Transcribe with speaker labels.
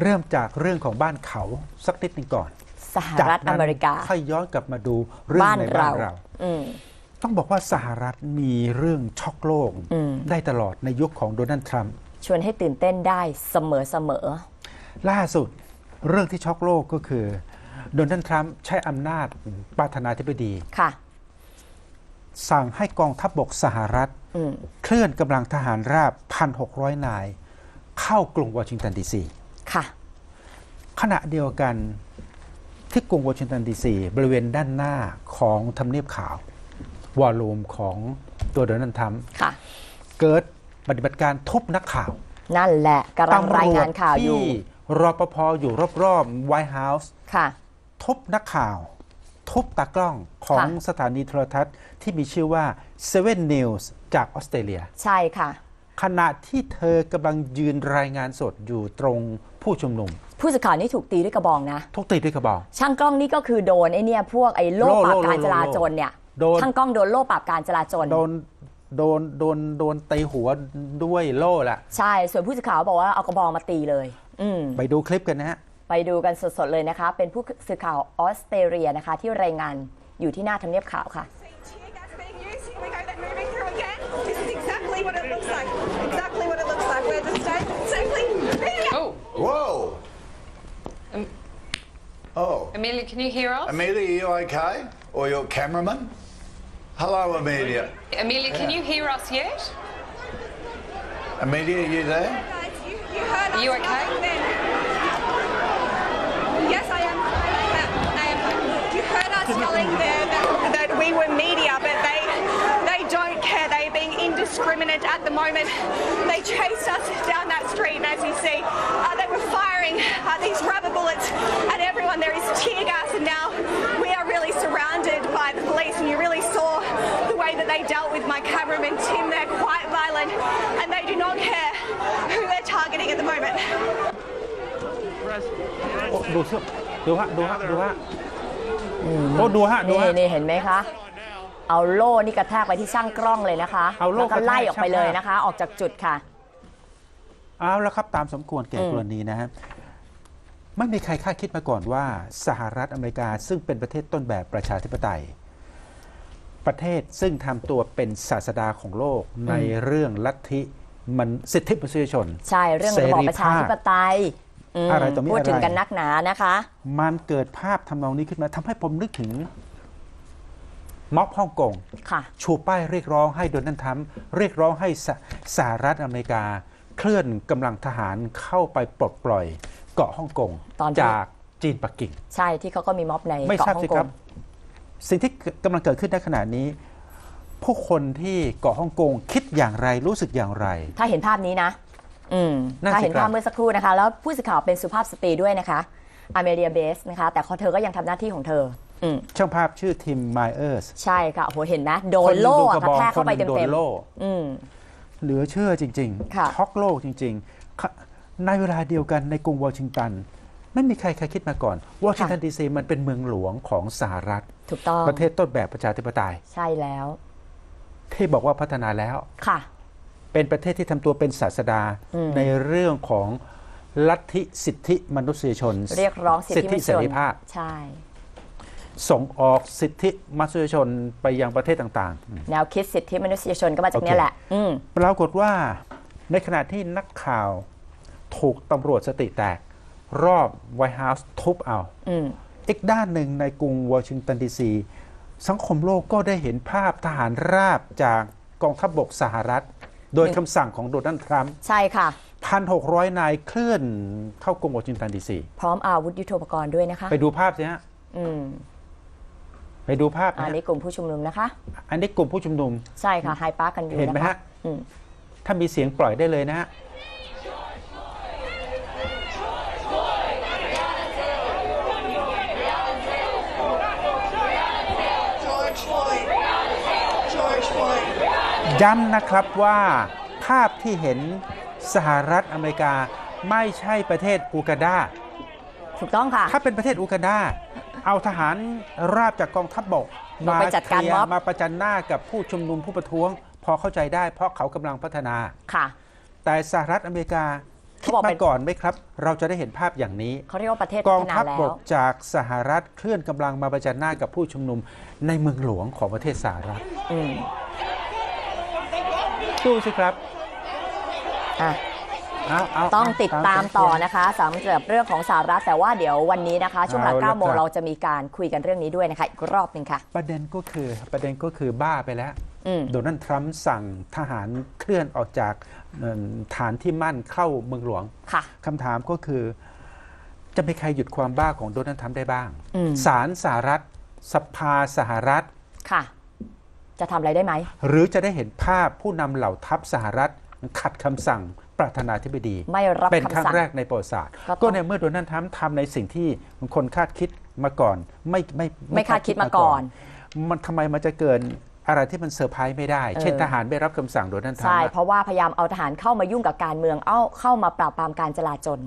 Speaker 1: เริ่มจากเรื่องของบ้านเขาสักนิดหนึงก่อน
Speaker 2: สหรัฐอเมริกา
Speaker 1: ค่อยย้อนกลับมาดูเรื่อง
Speaker 2: บ้าน
Speaker 1: ใน
Speaker 2: เรา
Speaker 1: บ้านเรา
Speaker 2: อืม
Speaker 1: ต้องบอกว่าสหรัฐมีเรื่องช็อกโลก
Speaker 2: อืม
Speaker 1: ได้ตลอดในยุคของโดนัลด์ทรัมป์
Speaker 2: ชวนให้ตื่นเต้นได้เสมอเสมอ
Speaker 1: ล่าสุดเรื่องที่ช็อกโลกก็คือโดนัลด์ทรัมป์ใช้อำนาจประธานาธิบดี
Speaker 2: ค่ะ
Speaker 1: สั่งให้กองทัพบกสหรัฐ
Speaker 2: อืม
Speaker 1: เคลื่อนกำลังทหารราบ 1,600 นาย เข้ากรุงวอชิงตันดีซี
Speaker 2: ค่ะ
Speaker 1: ขณะเดียวกันที่กรุงวอชิงตันดีซีบริเวณด้านหน้าของทำเนียบขาว วอลลุ่มของตัวโดนัลด์ทรัมป์
Speaker 2: ค่ะ
Speaker 1: เกิดปฏิบัติการทุบนักข่าว
Speaker 2: นั่นแหละกำลังรายงานข่าวอยู่
Speaker 1: ที่รปภอยู่รอบๆไวท์เฮาส์
Speaker 2: ค่ะ
Speaker 1: ทุบนักข่าว ทุบตากล้องของ
Speaker 2: ค่ะ
Speaker 1: สถานีโทรทัศน์ที่มีชื่อว่า Seven News จากออสเตรเลีย
Speaker 2: ใช่ค่ะ
Speaker 1: ขณะที่เธอกำลังยืนรายงานสดอยู่ตรงผู้ชุมนุม
Speaker 2: ผู้สื่อข่าวนี่ถูกตีด้วยกระบองนะ
Speaker 1: ทุกตีด้วยกระบอก
Speaker 2: ช่างกล้องนี่ก็คือโดนไอเนี่ยพวกไอ้โล่
Speaker 1: โล่
Speaker 2: ปราบ
Speaker 1: โล่
Speaker 2: การ
Speaker 1: โล่
Speaker 2: จราจรเนี่ย
Speaker 1: โดน
Speaker 2: ช่างกล้องโดนโล่ปราบการจราจร
Speaker 1: โดนโดนโดนโดนตีหัวด้วยโล่ละ
Speaker 2: ใช่ ส่วนผู้สื่อข่าวบอกว่าเอากระบองมาตีเลย อืม
Speaker 1: ไปดูคลิปกันนะฮะ
Speaker 2: ไปดูกันสดๆเลยนะคะ เป็นผู้สื่อข่าวออสเตรเลียนะคะ ที่รายงานอยู่ที่หน้าทำเนียบขาวค่ะ
Speaker 3: can you hear us?
Speaker 4: Amelia, are you okay? Or your cameraman? Hello, Amelia.
Speaker 3: Amelia, can you hear us yet?
Speaker 4: Amelia, are you there?
Speaker 5: You, you heard
Speaker 3: Are
Speaker 5: us
Speaker 3: you okay?
Speaker 5: yelling then. Yes, I am. I am. I am. You heard us yelling there that, that we were media, but they they don't care. They're being indiscriminate at the moment. They chased us down that street, and as you see, uh, they were firing uh, these rubber way that they dealt with my cameraman Tim. They're quite violent, and they do not care who they're targeting at the moment.
Speaker 1: โอ้ดูสิดูฮะดูฮะดูฮะโอ้ดูฮะดู
Speaker 2: นี่
Speaker 1: ฮะ
Speaker 2: นี่เห็นไหมคะ เอาโล่นี่กระแทกไปที่ช่างกล้องเลยนะคะ
Speaker 1: เอาโล่
Speaker 2: แล้วก็ไล่ออกไป
Speaker 1: กระแทก
Speaker 2: เลย
Speaker 1: ช่างภาพ
Speaker 2: นะคะ ออกจากจุดค่ะ
Speaker 1: เอาแล้วครับตามสมควรแก่
Speaker 2: อืม
Speaker 1: กรณีนะฮะไม่มีใครคาดคิดมาก่อนว่าสหรัฐอเมริกาซึ่งเป็นประเทศต้นแบบประชาธิปไตย ประเทศซึ่งทำตัวเป็นศาสดาของโลกในเรื่องลัทธิมันสิทธิมนุษยชน
Speaker 2: ใช่เรื่องระบอบประชาธิปไตยม
Speaker 1: อะไรต่อมี
Speaker 2: พูดถึง
Speaker 1: อะไร
Speaker 2: กันนักหนานะคะ
Speaker 1: มันเกิดภาพทำนองนี้ขึ้นมาทำให้ผมนึกถึงม็อบฮ่องกง
Speaker 2: ค่ะ
Speaker 1: ชูป้ายเรียกร้องให้โดนัลด์ทรัมป์เรียกร้องให้สสหรัฐอเมริกา เคลื่อนกำลังทหารเข้าไปปลดปล่อยเกาะฮ่องกง
Speaker 2: ตอนที่
Speaker 1: จากจีนปักกิ่ง
Speaker 2: ใช่ที่เขาก็มีม็อบใน
Speaker 1: ไม่
Speaker 2: เกาะ
Speaker 1: ทราบ
Speaker 2: ฮ่อ
Speaker 1: สิ
Speaker 2: งก
Speaker 1: ครั
Speaker 2: ง
Speaker 1: บ สิ่งที่กำลังเกิดขึ้นในขณะนี้ ผู้คนที่เกาะฮ่องกงคิดอย่างไรรู้สึกอย่างไร
Speaker 2: ถ้าเห็นภาพนี้นะอืม
Speaker 1: นั่นสิ
Speaker 2: ถ้าเห็น
Speaker 1: ครับ
Speaker 2: ภาพเมื่อสักครู่นะคะ แล้วผู้สื่อข่าวเป็นสุภาพสตรีด้วยนะคะอเมเรียเบสนะคะ แต่เธอก็ยังทำหน้าที่ของเธออืม
Speaker 1: ช่างภาพชื่อทิมไมเออร์ส
Speaker 2: ใช่ค่ะโหเห็นไหมโดนโล่อะกระแทกเข้าไป
Speaker 1: คนหนึ่งโด
Speaker 2: เต็
Speaker 1: น
Speaker 2: ม
Speaker 1: โล่
Speaker 2: ๆอืม
Speaker 1: เหลือเชื่อจริง
Speaker 2: ค่ะ
Speaker 1: ช็อกโลกจริงๆค่ะในเวลาเดียวกันในกรุงวอชิงตัน ไม่มีใครเคยคิดมาก่อนวอชิงตันดีซีมันเป็นเมืองหลวงของสหรัฐ
Speaker 2: ถูกต้อง
Speaker 1: ประเทศต้นแบบประชาธิปไตย
Speaker 2: ใช่แล้ว
Speaker 1: ที่บอกว่าพัฒนาแล้ว
Speaker 2: ค่ะ
Speaker 1: เป็นประเทศที่ทำตัวเป็นศาสดา
Speaker 2: อืม
Speaker 1: ในเรื่องของลัทธิสิทธิมนุษยชน
Speaker 2: เรียกร้องสิทธิมนุษย
Speaker 1: เส
Speaker 2: ชน
Speaker 1: รีภาพ
Speaker 2: ใช่
Speaker 1: ส่งออกสิทธิมนุษยชนไปยังประเทศต่างๆ
Speaker 2: แนวคิดสิทธิมนุษยชนก็มาจาก
Speaker 1: โอเค
Speaker 2: เนี้แหละอืม
Speaker 1: ปรากฏว่าในขณะที่นักข่าวถูกตำรวจสติแตก รอบไวท์เฮาส์ทุบเอา
Speaker 2: อืม
Speaker 1: อีกด้านหนึ่งในกรุงวอชิงตันดีซีสังคมโลกก็ได้เห็นภาพทหารราบจากกองทัพบบกสหรัฐ โดยคำสั่งของโดนัลด์ทรัมป์
Speaker 2: ใช่ค่ะ
Speaker 1: พันหกร้อยนายเคลื่อนเข้ากรุงวอชิงตันดีซี
Speaker 2: พร้อมอาวุธยุทโธปกรณ์ด้วยนะคะ
Speaker 1: ไปดูภาพสิฮะ
Speaker 2: อืม
Speaker 1: ไปดูภาพ
Speaker 2: อัน
Speaker 1: นะ
Speaker 2: นี้กลุ่มผู้ชุมนุมนะคะ
Speaker 1: อันนี้กลุ่มผู้ชุมนุม
Speaker 2: ใช่ค่ะไฮปาร์คกันอยู่
Speaker 1: เห็นไหม
Speaker 2: นะคะ
Speaker 1: ฮะ
Speaker 2: อืม
Speaker 1: ถ้ามีเสียงปล่อยได้เลยนะฮะ ย้ำนะครับว่าภาพที่เห็นสหรัฐอเมริกาไม่ใช่ประเทศอูกาดา
Speaker 2: ถูกต้องค่ะ
Speaker 1: ถ้าเป็นประเทศอูกาดาเอาทหารราบจากกองทัพบก
Speaker 2: ลงไปจัดการ
Speaker 1: เคลีย
Speaker 2: ม็อบ
Speaker 1: มาประจันหน้ากับผู้ชุมนุมผู้ประท้วง พอเข้าใจได้เพราะเขากำลังพัฒนา
Speaker 2: ค่ะ
Speaker 1: แต่สหรัฐอเมริกาคิด
Speaker 2: เขาบอก
Speaker 1: มา
Speaker 2: เป็น
Speaker 1: ก่อนไหมครับ เราจะได้เห็นภาพอย่างนี้
Speaker 2: เขาเรียกว่าประเทศ
Speaker 1: ก
Speaker 2: พั
Speaker 1: อง
Speaker 2: ฒนา
Speaker 1: ทัพ
Speaker 2: แล้
Speaker 1: บ
Speaker 2: ว
Speaker 1: กจากสหรัฐเคลื่อนกำลังมาประจันหน้ากับผู้ชุมนุมในเมืองหลวงของประเทศสหรัฐ
Speaker 2: อืม
Speaker 1: ดูสิครับ
Speaker 2: อะ
Speaker 1: เอาเอา
Speaker 2: ต้องติดตามต่อ
Speaker 1: สควร
Speaker 2: นะคะสำหรับเรื่องของสหรัฐแต่ว่าเดี๋ยววันนี้นะคะ ช่วงหลัง
Speaker 1: เอาละ
Speaker 2: 9โมง
Speaker 1: ครับ
Speaker 2: เราจะมีการคุยกันเรื่องนี้ด้วยนะคะอีกรอบหนึ่งค่ะ
Speaker 1: ประเด็นก็คือประเด็นก็คือบ้าไปแล้ว
Speaker 2: อืม
Speaker 1: โดนัลด์ทรัมป์สั่งทหารเคลื่อนออกจากเอ่อฐานที่มั่นเข้าเมืองหลวง
Speaker 2: ค่ะ
Speaker 1: คำถามก็คือ จะมีใครหยุดความบ้าของโดนัลด์ทรัมป์ได้บ้าง
Speaker 2: อืม
Speaker 1: ศาลสหรัฐ สภาสหรัฐ
Speaker 2: ค่ะ จะทำอะไรได้ไหม
Speaker 1: หรือจะได้เห็นภาพผู้นำเหล่าทัพสหรัฐขัดคำสั่งประธานาธิบดี
Speaker 2: ไม่รับ
Speaker 1: เป็นครั้ง
Speaker 2: คำสั่ง
Speaker 1: แรกในประวัติศาสตร์
Speaker 2: ก็ต้อง
Speaker 1: ก็ในเมื่อโดนัลด์ทรัมป์ทำในสิ่งที่คนคาดคิดมาก่อน ไม่ไม่
Speaker 2: ไม่คาดคิดมาก่อน
Speaker 1: มันทำไมมันจะเกินอะไรที่มันเซอร์ไพรส์ไม่ได้ เช่น
Speaker 2: เออ
Speaker 1: ทหารไม่รับคำสั่งโดนัลด์ทรัม
Speaker 2: ใช่
Speaker 1: ป์อะ
Speaker 2: เพราะว่าพยายามเอาทหารเข้ามายุ่งกับการเมือง เอาเข้ามาปราบปรามการจลาจล